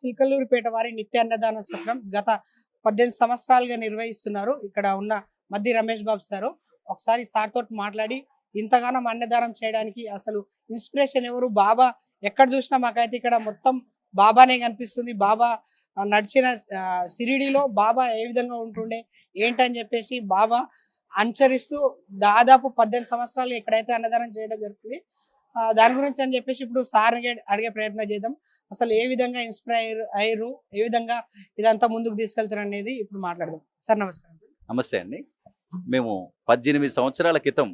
చిలకలూరుపేట వారి నిత్య అన్నదాన సత్రం గత పద్దెనిమిది సంవత్సరాలుగా నిర్వహిస్తున్నారు. ఇక్కడ ఉన్న మద్ది రమేష్ బాబు సారు ఒకసారి సార్ తోటి మాట్లాడి ఇంతగానం అన్నదానం చేయడానికి అసలు ఇన్స్పిరేషన్ ఎవరు? బాబా ఎక్కడ చూసినా మాకైతే ఇక్కడ మొత్తం బాబానే కనిపిస్తుంది. బాబా నడిచిన సిరిడిలో బాబా ఏ విధంగా ఉంటుండే ఏంటని చెప్పేసి బాబా అనుసరిస్తూ దాదాపు పద్దెనిమిది సంవత్సరాలు ఎక్కడైతే అన్నదానం చేయడం జరుగుతుంది దాని గురించి అని చెప్పేసి ఇప్పుడు సార్ అడిగే ప్రయత్నం చేద్దాం. అసలు ఏ విధంగా ఇన్స్పైర్ అయ్యారు? ఏ విధంగా ఇదంతా ముందుకు తీసుకెళ్తారు అనేది ఇప్పుడు మాట్లాడదాం. సార్ నమస్కారం. నమస్తే అండి. మేము పద్దెనిమిది సంవత్సరాల క్రితం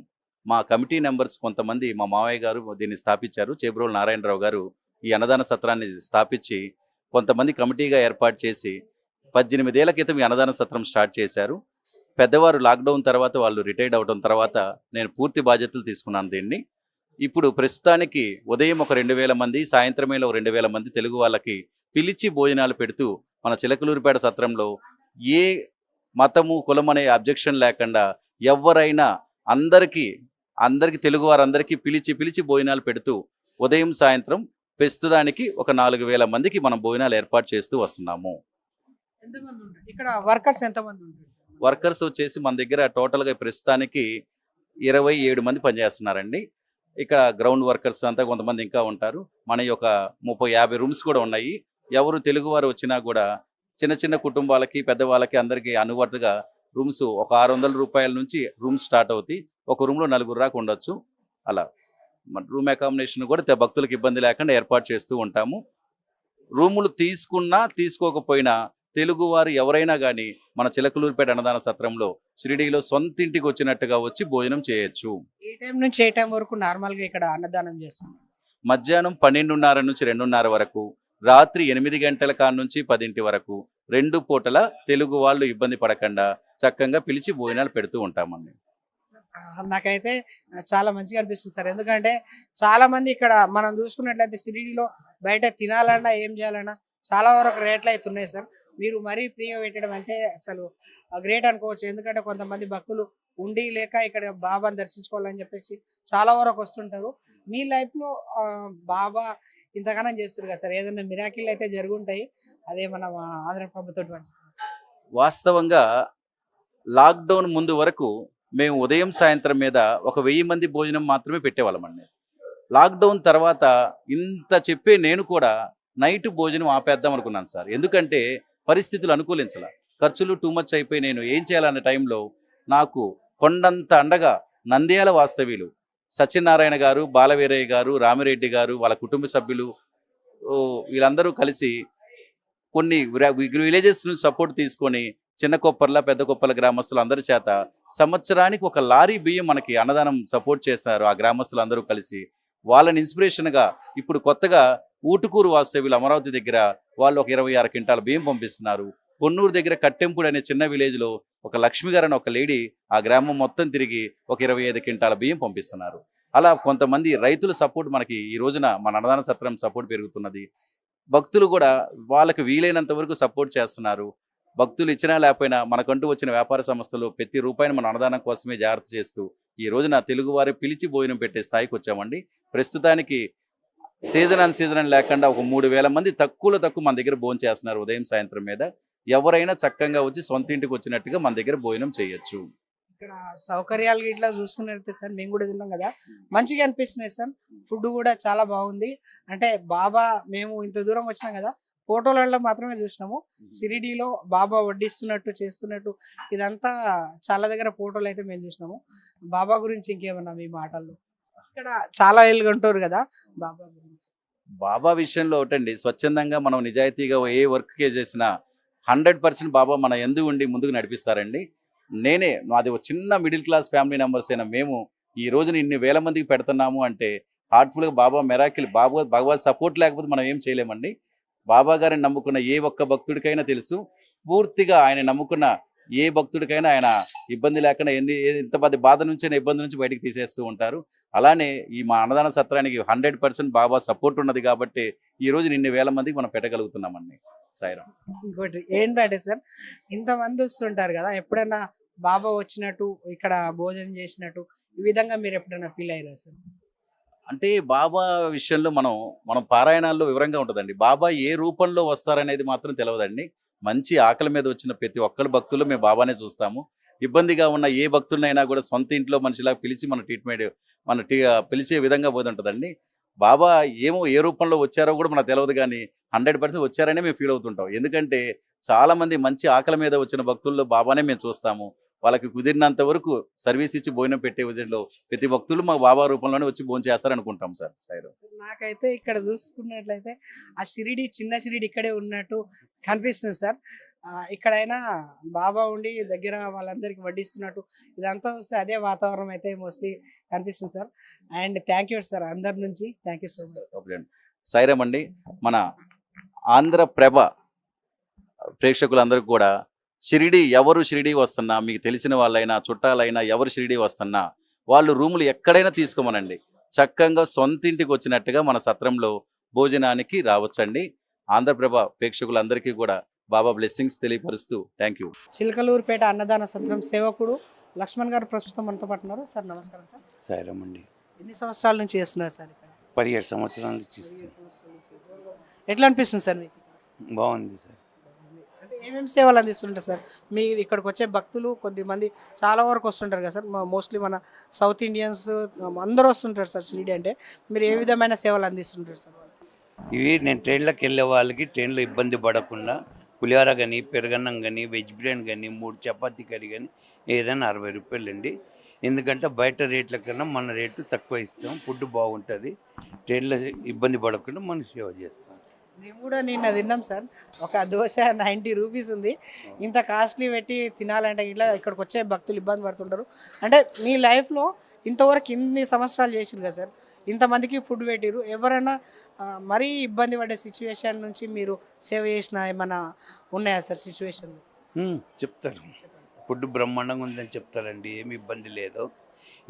మా కమిటీ మెంబర్స్ కొంతమంది మా మావయ్య గారు దీన్ని స్థాపించారు. చేబ్రోలు నారాయణరావు గారు ఈ అన్నదాన సత్రాన్ని స్థాపించి కొంతమంది కమిటీగా ఏర్పాటు చేసి పద్దెనిమిదేళ్ళ క్రితం ఈ అన్నదాన సత్రం స్టార్ట్ చేశారు. పెద్దవారు లాక్డౌన్ తర్వాత వాళ్ళు రిటైర్డ్ అవడం తర్వాత నేను పూర్తి బాధ్యతలు తీసుకున్నాను దీన్ని. ఇప్పుడు ప్రస్తుతానికి ఉదయం ఒక రెండు వేల మంది సాయంత్రం వేళ ఒక రెండు వేల మంది తెలుగు వాళ్ళకి పిలిచి భోజనాలు పెడుతూ మన చిలకలూరుపేట సత్రంలో ఏ మతము కులం అనే అబ్జెక్షన్ లేకుండా ఎవరైనా అందరికీ అందరికీ తెలుగు వారందరికీ పిలిచి పిలిచి భోజనాలు పెడుతూ ఉదయం సాయంత్రం ప్రస్తుతానికి ఒక నాలుగు వేల మందికి మనం భోజనాలు ఏర్పాటు చేస్తూ వస్తున్నాము. ఇక్కడ వర్కర్స్ ఎంతమంది వర్కర్స్ వచ్చేసి మన దగ్గర టోటల్గా ప్రస్తుతానికి ఇరవై ఏడు మంది పనిచేస్తున్నారండి. ఇక్కడ గ్రౌండ్ వర్కర్స్ అంతా కొంతమంది ఇంకా ఉంటారు. మన యొక్క ముప్పై యాభై రూమ్స్ కూడా ఉన్నాయి. ఎవరు తెలుగువారు వచ్చినా కూడా చిన్న చిన్న కుటుంబాలకి పెద్దవాళ్ళకి అందరికీ అనువట్టుగా రూమ్స్ ఒక ఆరు వందల రూపాయల నుంచి రూమ్స్ స్టార్ట్ అవుతాయి. ఒక రూమ్లో నలుగురు రాక ఉండొచ్చు. అలా. రూమ్ అకామిడేషన్ కూడా భక్తులకు ఇబ్బంది లేకుండా ఏర్పాటు చేస్తూ ఉంటాము. రూములు తీసుకున్నా తీసుకోకపోయినా తెలుగు వారు ఎవరైనా కానీ మన చిలకలూరుపేట అన్నదాన సత్రంలో షిరిడీలో సొంత ఇంటికి వచ్చినట్టుగా వచ్చి భోజనం చేయొచ్చు. ఏ టైం నుంచి ఏ టైం వరకు నార్మల్గా ఇక్కడ అన్నదానం చేస్తున్నాం మధ్యాహ్నం పన్నెండున్నర నుంచి రెండున్నర వరకు రాత్రి ఎనిమిది గంటల కాడ నుంచి పదింటి వరకు రెండు పూటల తెలుగు వాళ్ళు ఇబ్బంది పడకుండా చక్కగా పిలిచి భోజనాలు పెడుతూ ఉంటామండి. నాకైతే చాలా మంచిగా అనిపిస్తుంది సార్. ఎందుకంటే చాలా మంది ఇక్కడ మనం చూసుకున్నట్లయితే సిరిడిలో బయట తినాలన్నా ఏం చేయాలన్నా చాలా వరకు రేట్లు అయితే ఉన్నాయి సార్. మీరు మరీ ప్రియం పెట్టడం అంటే అసలు గ్రేట్ అనుకోవచ్చు. ఎందుకంటే కొంతమంది భక్తులు ఉండి లేక ఇక్కడ బాబాని దర్శించుకోవాలని చెప్పేసి చాలా వరకు వస్తుంటారు. మీ లైఫ్లో బాబా ఇంతగానం చేస్తారు కదా సార్. ఏదైనా మిరాకిల్ అయితే జరుగుంటాయి అదే మన ఆంధ్ర ప్రభుత్వం వాస్తవంగా లాక్డౌన్ ముందు వరకు మేము ఉదయం సాయంత్రం మీద ఒక వెయ్యి మంది భోజనం మాత్రమే పెట్టేవాళ్ళమండి లాక్డౌన్ తర్వాత ఇంత చెప్పే నేను కూడా నైట్ భోజనం ఆపేద్దాం అనుకున్నాను సార్. ఎందుకంటే పరిస్థితులు అనుకూలించాల. ఖర్చులు టూ మచ్ అయిపోయి నేను ఏం చేయాలన్న టైంలో నాకు కొండంత అండగా నంద్యాల వాస్తవ్యులు సత్యనారాయణ గారు బాలవీరయ్య గారు రామిరెడ్డి గారు వాళ్ళ కుటుంబ సభ్యులు వీళ్ళందరూ కలిసి కొన్ని విలేజెస్ నుంచి సపోర్ట్ తీసుకొని చిన్న కొప్పర్ల పెద్ద కొప్పల గ్రామస్తులు అందరి చేత సంవత్సరానికి ఒక లారీ బియ్యం మనకి అన్నదానం సపోర్ట్ చేశారు ఆ గ్రామస్తులు అందరూ కలిసి. వాళ్ళని ఇన్స్పిరేషన్గా ఇప్పుడు కొత్తగా ఊటుకూరు వాస్తవ్యులు అమరావతి దగ్గర వాళ్ళు ఒక ఇరవై ఆరు క్వింటాల బియ్యం పంపిస్తున్నారు. కొన్నూరు దగ్గర కట్టెంపుడు అనే చిన్న విలేజ్లో ఒక లక్ష్మి గారు అనే ఒక లేడీ ఆ గ్రామం మొత్తం తిరిగి ఒక ఇరవై ఐదు క్వింటాల బియ్యం పంపిస్తున్నారు. అలా కొంతమంది రైతుల సపోర్ట్ మనకి ఈ రోజున మన అన్నదాన సత్రం సపోర్ట్ పెరుగుతున్నది. భక్తులు కూడా వాళ్ళకి వీలైనంత వరకు సపోర్ట్ చేస్తున్నారు. భక్తులు ఇచ్చినా లేకపోయినా మనకంటూ వచ్చిన వ్యాపార సంస్థలు ప్రతి రూపాయిని మన అన్నదానం కోసమే జాగ్రత్త చేస్తూ ఈ రోజున తెలుగువారి పిలిచి భోజనం పెట్టే స్థాయికి వచ్చామండి. ప్రస్తుతానికి సీజన్ అన్ సీజన్ లేకుండా ఒక మూడు వేల మంది తక్కువలో తక్కువ మన దగ్గర భోజనం చేస్తున్నారు ఉదయం సాయంత్రం మీద. ఎవరైనా చక్కగా వచ్చి సొంత ఇంటికి వచ్చినట్టుగా మన దగ్గర భోజనం చేయొచ్చు. ఇక్కడ సౌకర్యాలు ఇట్లా చూసుకున్నట్లయితే సార్ మేము కూడా తిన్నాం కదా. మంచిగా అనిపిస్తున్నాయి సార్. ఫుడ్ కూడా చాలా బాగుంది. అంటే బాబా మేము ఇంత దూరం వచ్చినాం కదా ఫోటోలలో మాత్రమే చూసినాము. సిరిడీలో బాబా వడ్డిస్తున్నట్టు చేస్తున్నట్టు ఇదంతా చాలా దగ్గర ఫోటోలు అయితే మేము చూసినాము. బాబా గురించి ఇంకేమన్నా మీ మాటల్లో? ఇక్కడ చాలా ఏళ్ళుగా ఉంటారు కదా బాబా గురించి. బాబా విషయంలో ఒకటండి స్వచ్ఛందంగా మనం నిజాయితీగా ఏ వర్క్ చేసినా హండ్రెడ్ పర్సెంట్ బాబా మన ఎందు ఉండి ముందుకు నడిపిస్తారండి. నేనే మాది ఒక చిన్న మిడిల్ క్లాస్ ఫ్యామిలీ మెంబర్స్ అయినా మేము ఈ రోజున ఇన్ని వేల మందికి పెడుతున్నాము అంటే హార్ట్ఫుల్గా బాబా మెరాకిల్ బాబా భగవత్ సపోర్ట్ లేకపోతే మనం ఏం చేయలేమండి. బాబా గారిని నమ్ముకున్న ఏ ఒక్క భక్తుడికైనా తెలుసు. పూర్తిగా ఆయన నమ్ముకున్న ఏ భక్తుడికైనా ఆయన ఇబ్బంది లేకుండా ఎన్ని ఇంత పెద్ద బాధ నుంచి ఇబ్బంది నుంచి బయటికి తీసేస్తూ ఉంటారు. అలానే ఈ మా అన్నదాన సత్రానికి హండ్రెడ్ పర్సెంట్ బాబా సపోర్ట్ ఉన్నది కాబట్టి ఈ రోజు ఇన్ని వేల మందికి మనం పెట్టగలుగుతున్నామండి. సాయిరామ్ ఇంకోటి ఏంటంటే సార్ ఇంతమంది వస్తుంటారు కదా ఎప్పుడైనా బాబా వచ్చినట్టు ఇక్కడ భోజనం చేసినట్టు ఈ విధంగా మీరు ఎప్పుడైనా ఫీల్ అయ్యారా సార్? అంటే బాబా విషయంలో మనం మనం పారాయణాల్లో వివరంగా ఉంటుందండి. బాబా ఏ రూపంలో వస్తారనేది మాత్రం తెలియదండి మంచి ఆకలి మీద వచ్చిన ప్రతి ఒక్కరి భక్తులు మేము బాబానే చూస్తాము. ఇబ్బందిగా ఉన్న ఏ భక్తులైనా కూడా సొంత ఇంట్లో మనిషిలా పిలిచి మన ట్రీట్మెంట్ మన పిలిచే విధంగా పోయి ఉంటుందండి. బాబా ఏమో ఏ రూపంలో వచ్చారో కూడా మనకు తెలియదు కానీ హండ్రెడ్ పర్సెంట్ వచ్చారనే మేము ఫీల్ అవుతుంటాం. ఎందుకంటే చాలామంది మంచి ఆకలి మీద వచ్చిన భక్తుల్లో బాబానే మేము చూస్తాము. వాళ్ళకి కుదిరినంత వరకు సర్వీస్ ఇచ్చి భోజనం పెట్టే విధంలో ప్రతి భక్తులు మా బాబా రూపంలోనే వచ్చి భోజనం చేస్తారనుకుంటాం సార్. సాయిరామ్ నాకైతే ఇక్కడ చూసుకున్నట్లయితే ఆ షిరిడి చిన్న షిరిడి ఇక్కడే ఉన్నట్టు కనిపిస్తుంది సార్. ఇక్కడైనా బాబా ఉండి దగ్గర వాళ్ళందరికీ వడ్డిస్తున్నట్టు ఇదంతా వస్తే అదే వాతావరణం అయితే మోస్ట్లీ కనిపిస్తుంది sir. And thank you sir అందరి నుంచి. Thank you so much. Sairam అండి మన ఆంధ్రప్రభ ప్రేక్షకులందరికీ కూడా షిరిడి ఎవరు షిరిడి వస్తున్నా మీకు తెలిసిన వాళ్ళైనా చుట్టాలైనా ఎవరు షిరిడి వస్తున్నా వాళ్ళు రూములు ఎక్కడైనా తీసుకోమనండి. చక్కగా సొంత ఇంటికి వచ్చినట్టుగా మన సత్రంలో భోజనానికి రావచ్చండి. ఆంధ్రప్రభ ప్రేక్షకులందరికీ కూడా బాబా బ్లెస్సింగ్స్ తెలియపరుస్తూ థ్యాంక్ యూ. చిలకలూరుపేట అన్నదాన సత్రం సేవకుడు లక్ష్మణ్ గారు ప్రస్తుతం మనతో పాటు ఉన్నారు. సార్ నమస్కారం సార్. సాయిరామ్ అండి ఎన్ని సంవత్సరాల నుంచి చేస్తున్నారు సార్ పదిహేడు సంవత్సరాల నుంచి. ఎట్లా అనిపిస్తుంది సార్ మీకు? బాగుంది సార్. ఏమేమి సేవలు అందిస్తుంటారు సార్? మీరు ఇక్కడికి వచ్చే భక్తులు కొద్దిమంది చాలా వరకు వస్తుంటారు కదా సార్? మోస్ట్లీ మన సౌత్ ఇండియన్స్ అందరూ వస్తుంటారు సార్ షిరిడి అంటే. మీరు ఏ విధమైన సేవలు అందిస్తుంటారు సార్? ఇవి నేను ట్రైన్లోకి వెళ్ళే వాళ్ళకి ట్రైన్లో ఇబ్బంది పడకుండా పులిహోర కానీ పెరగన్నం కానీ వెజ్ బిర్యానీ కానీ మూడు చపాతీ కర్రీ కానీ ఏదైనా అరవై రూపాయలు అండి. ఎందుకంటే బయట రేట్ల కన్నా మన రేటు తక్కువ ఇస్తాం ఫుడ్ బాగుంటుంది. ట్రైన్లో ఇబ్బంది పడకుండా మనం సేవ చేస్తాం. మేము కూడా నిన్న తిన్నాం సార్. ఒక దోశ నైంటీ రూపీస్ ఉంది. ఇంత కాస్ట్లీ పెట్టి తినాలంటే ఇట్లా ఇక్కడికి వచ్చే భక్తులు ఇబ్బంది పడుతుంటారు. అంటే మీ లైఫ్లో ఇంతవరకు ఇన్ని సంవత్సరాలు చేసిరు కదా సార్. ఇంతమందికి ఫుడ్ పెట్టిరు ఎవరైనా మరీ ఇబ్బంది పడే సిచ్యువేషన్ నుంచి మీరు సేవ్ చేసిన ఏమైనా ఉన్నాయా సార్ సిచ్యువేషన్ చెప్తారు ఫుడ్ బ్రహ్మాండంగా ఉందని చెప్తారండి. ఏమి ఇబ్బంది లేదు.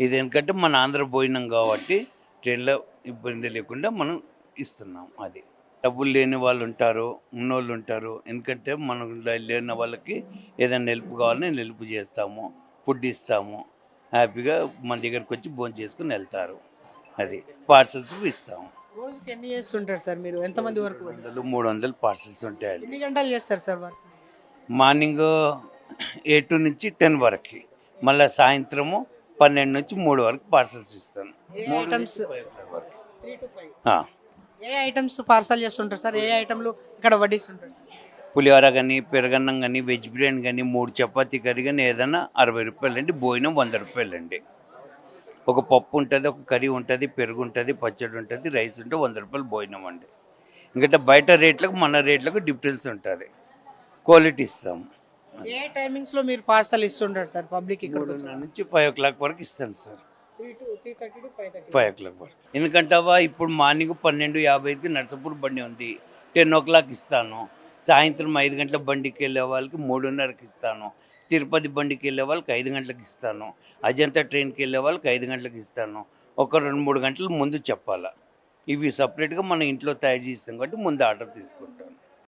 ఇది ఎందుకంటే మన ఆంధ్ర భోజనం కాబట్టి ట్రైన్లో ఇబ్బంది లేకుండా మనం ఇస్తున్నాం అది. డబ్బులు లేని వాళ్ళు ఉంటారు ఉన్నోళ్ళు ఉంటారు. ఎందుకంటే మనకు లేని వాళ్ళకి ఏదైనా హెల్ప్ కావాలని నేను హెల్ప్ చేస్తాము ఫుడ్ ఇస్తాము. హ్యాపీగా మన దగ్గరికి వచ్చి భోజనం చేసుకుని వెళ్తారు. అది పార్సల్స్ ఇస్తాము. రోజుకి ఎన్ని చేస్తుంటారు సార్ మీరు? ఎంతమంది వరకు వందలు మూడు వందలు పార్సల్స్ ఉంటాయండి. ఎన్ని గంటలు చేస్తారు సార్ వర్క్? మార్నింగ్ ఎయిట్ నుంచి టెన్ వరకు మళ్ళీ సాయంత్రము పన్నెండు నుంచి మూడు వరకు పార్సల్స్ ఇస్తాను. మూడు items. Three to five. A items parcel చేస్తుంటారు సార్? ఏ ఐటమ్లు ఇక్కడ వడ్డిస్తుంటారు సార్? పులిహోర కానీ పెరగన్నం కానీ వెజ్ బిర్యానీ కానీ మూడు చపాతీ కర్రీ కానీ ఏదైనా అరవై రూపాయలు అండి భోజనం వంద రూపాయలు అండి ఒక పప్పు ఉంటుంది ఒక కర్రీ ఉంటుంది పెరుగు ఉంటుంది పచ్చడి ఉంటుంది రైస్ ఉంటే వంద రూపాయలు భోజనం అండి. ఎందుకంటే బయట రేట్లకు మన రేట్లకు డిఫరెన్స్ ఉంటుంది. క్వాలిటీ ఇస్తాము ఏ టైమింగ్స్లో మీరు పార్సల్ ఇస్తుంటారు సార్ పబ్లిక్ ఇక్కడ నుంచి ఫైవ్ ఓ క్లాక్ వరకు ఇస్తాను sir. Five five o'clock వరకు. ఎందుకంటావా? ఇప్పుడు మార్నింగ్ పన్నెండు యాభైకి నర్సపూర్ బండి ఉంది. టెన్ ఓ క్లాక్ ఇస్తాను. సాయంత్రం ఐదు గంటల బండికి వెళ్ళే వాళ్ళకి మూడున్నరకి ఇస్తాను. తిరుపతి బండికి వెళ్ళే వాళ్ళకి ఐదు గంటలకు ఇస్తాను. అజంతా ట్రైన్కి వెళ్ళే వాళ్ళకి ఐదు గంటలకు ఇస్తాను. ఒక రెండు మూడు గంటలు ముందు చెప్పాలా. ఇవి సపరేట్గా మన ఇంట్లో తయారు చేస్తాం కాబట్టి ముందు ఆర్డర్ తీసుకుంటాను.